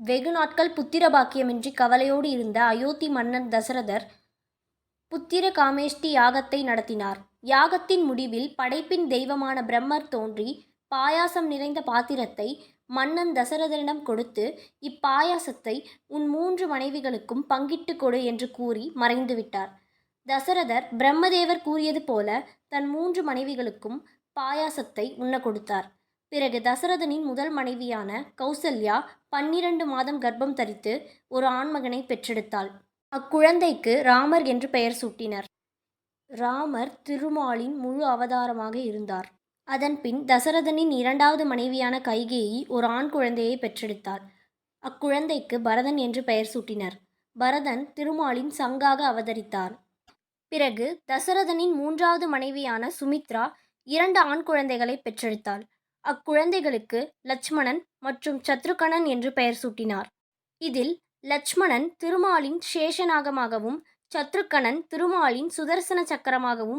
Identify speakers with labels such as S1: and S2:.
S1: வெகு நாட்கள் புத்திர பாக்கியமின்றி கவலையோடு இருந்த அயோத்தி மன்னன் தசரதர் புத்திர காமேஷ்டி யாகத்தை நடத்தினார். யாகத்தின் முடிவில் படைப்பின் தெய்வமான பிரம்மர் தோன்றி பாயாசம் நிறைந்த பாத்திரத்தை மன்னன் தசரதனிடம் கொடுத்து இப்பாயாசத்தை உன் மூன்று மனைவிகளுக்கும் பங்கிட்டுக் கொடு என்று கூறி மறைந்துவிட்டார் தசரதர் பிரம்மதேவர் கூறியது போல தன் மூன்று மனைவிகளுக்கும் பாயாசத்தை உண்ண கொடுத்தார். பிறகு தசரதனின் முதல் மனைவியான கௌசல்யா பன்னிரண்டு மாதம் கர்ப்பம் தரித்து ஒரு ஆண்மகனை பெற்றெடுத்தாள். அக்குழந்தைக்கு ராமர் என்று பெயர் சூட்டினர். ராமர் திருமாலின் முழு அவதாரமாக இருந்தார். அதன்பின் தசரதனின் இரண்டாவது மனைவியான கைகேயி ஒரு ஆண் குழந்தையை பெற்றெடுத்தாள். அக்குழந்தைக்கு பரதன் என்று பெயர் சூட்டினர். பரதன் திருமாலின் சங்காக அவதரித்தார். பிறகு தசரதனின் மூன்றாவது மனைவியான சுமித்ரா இரண்டு ஆண் குழந்தைகளை பெற்றெடுத்தாள். அக்குழந்தைகளுக்கு லட்சுமணன் மற்றும் சத்ருகணன் என்று பெயர் சூட்டினார். இதில் லட்சுமணன் திருமாலின் சேஷநாகமாகவும் சத்ருகணன் திருமாலின் சுதர்சன சக்கரமாகவும்